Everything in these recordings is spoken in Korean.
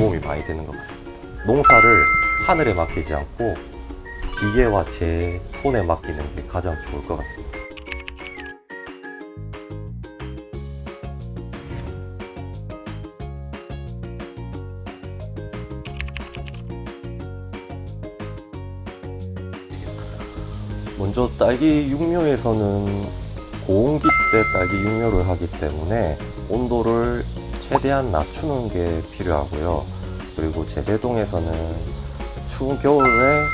도움이 많이 되는 것 같습니다. 농사를 하늘에 맡기지 않고 기계와 제 손에 맡기는 게 가장 좋을 것 같습니다. 먼저 딸기 육묘에서는 고온기 때 딸기 육묘를 하기 때문에 온도를 최대한 낮추는 게 필요하고요. 그리고 재배동에서는 추운 겨울에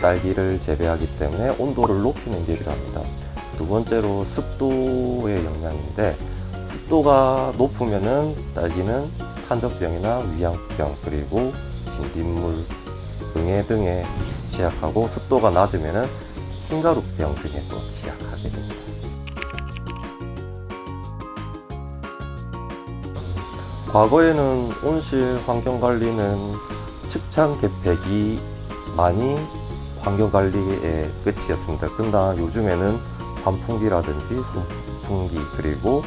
딸기를 재배하기 때문에 온도를 높이는 게 필요합니다. 두 번째로 습도의 영향인데 습도가 높으면은 딸기는 탄저병이나 위양병 그리고 진딧물 등에 등에 취약하고 습도가 낮으면은 흰가루병 등에 또 취약하게 됩니다. 과거에는 온실 환경 관리는 측창 개폐기 많이 환경 관리의 끝이었습니다. 그러나 요즘에는 환풍기라든지 선풍기 그리고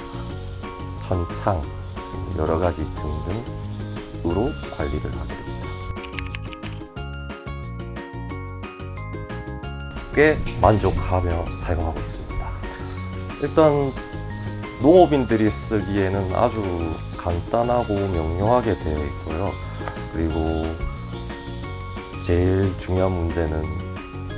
천창 여러 가지 등등으로 관리를 하게 됩니다. 꽤 만족하며 사용하고 있습니다. 일단 농업인들이 쓰기에는 아주 간단하고 명료하게 되어 있고요. 그리고 제일 중요한 문제는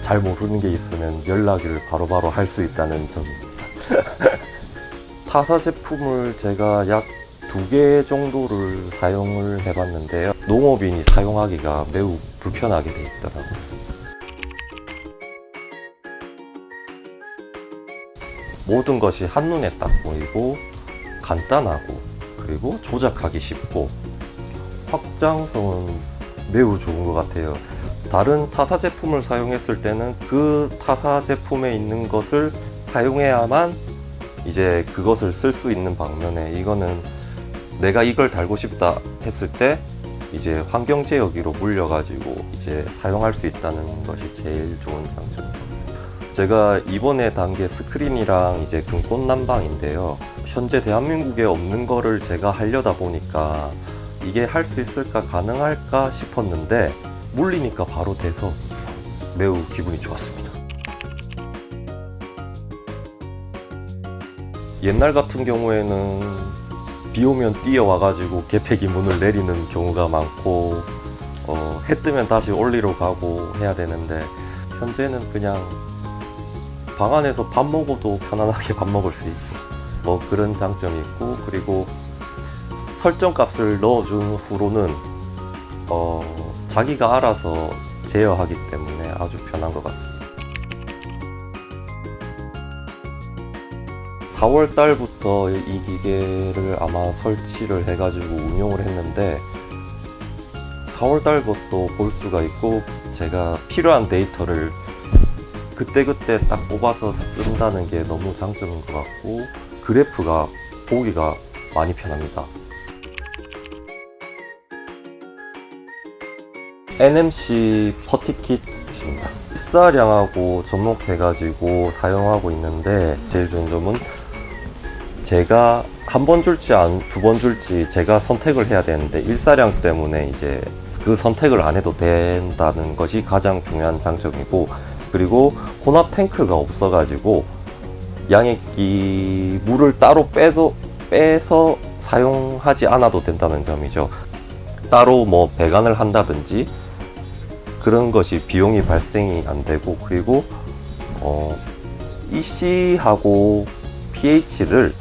잘 모르는 게 있으면 연락을 바로바로 할 수 있다는 점입니다. 타사 제품을 제가 약 두 개 정도를 사용을 해봤는데요. 농업인이 사용하기가 매우 불편하게 돼 있더라고요. 모든 것이 한눈에 딱 보이고 간단하고 그리고 조작하기 쉽고 확장성은 매우 좋은 것 같아요. 다른 타사 제품을 사용했을 때는 그 타사 제품에 있는 것을 사용해야만 이제 그것을 쓸 수 있는 방면에 이거는 내가 이걸 달고 싶다 했을 때 이제 환경 제어기로 물려가지고 이제 사용할 수 있다는 것이 제일 좋은 장점입니다. 제가 이번에 단 게 스크린이랑 이제 금꽃 난방인데요. 현재 대한민국에 없는 거를 제가 하려다 보니까 이게 할 수 있을까 가능할까 싶었는데 물리니까 바로 돼서 매우 기분이 좋았습니다. 옛날 같은 경우에는 비 오면 뛰어와가지고 개폐기 문을 내리는 경우가 많고 어, 해 뜨면 다시 올리러 가고 해야 되는데 현재는 그냥 방 안에서 밥 먹어도 편안하게 밥 먹을 수 있고 뭐 그런 장점이 있고 그리고 설정 값을 넣어준 후로는 어, 자기가 알아서 제어하기 때문에 아주 편한 것 같습니다. 4월 달부터 이 기계를 아마 설치를 해가지고 운영을 했는데 4월 달부터 볼 수가 있고 제가 필요한 데이터를 그때그때 딱 뽑아서 쓴다는 게 너무 장점인 것 같고 그래프가 보기가 많이 편합니다. NMC 퍼티킷입니다. 일사량하고 접목해가지고 사용하고 있는데 제일 좋은 점은 제가 한 번 줄지 두 번 줄지 제가 선택을 해야 되는데 일사량 때문에 이제 그 선택을 안 해도 된다는 것이 가장 중요한 장점이고 그리고 혼합 탱크가 없어가지고 양액기 물을 따로 빼도 빼서 사용하지 않아도 된다는 점이죠. 따로 뭐 배관을 한다든지 그런 것이 비용이 발생이 안 되고 그리고 어, EC하고 pH를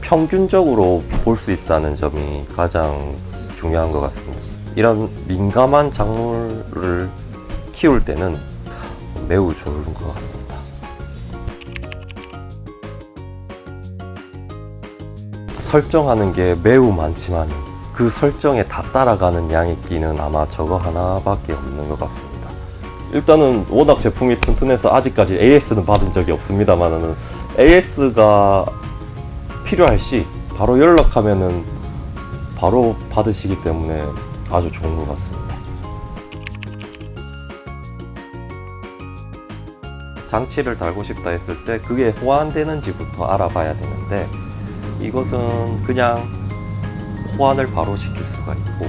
평균적으로 볼 수 있다는 점이 가장 중요한 것 같습니다. 이런 민감한 작물을 키울 때는 매우 좋은 것 같습니 설정하는 게 매우 많지만 그 설정에 다 따라가는 양액기는 아마 저거 하나밖에 없는 것 같습니다. 일단은 워낙 제품이 튼튼해서 아직까지 AS는 받은 적이 없습니다만은 AS가 필요할 시 바로 연락하면은 바로 받으시기 때문에 아주 좋은 것 같습니다. 장치를 달고 싶다 했을 때 그게 호환되는지부터 알아봐야 되는데 이것은 그냥 호환을 바로 시킬 수가 있고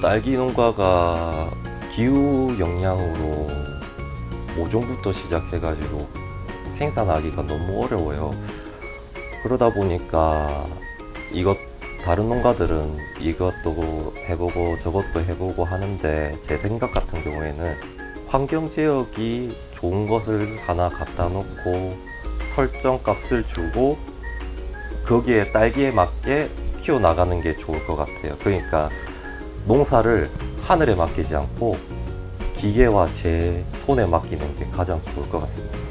딸기 농가가 기후 영향으로 모종부터 시작해가지고 생산하기가 너무 어려워요. 그러다 보니까 이것 다른 농가들은 이것도 해보고 저것도 해보고 하는데 제 생각 같은 경우에는 환경 지역이 좋은 것을 하나 갖다 놓고 설정 값을 주고 거기에 딸기에 맞게 키워 나가는 게 좋을 것 같아요. 그러니까 농사를 하늘에 맡기지 않고 기계와 제 손에 맡기는 게 가장 좋을 것 같습니다.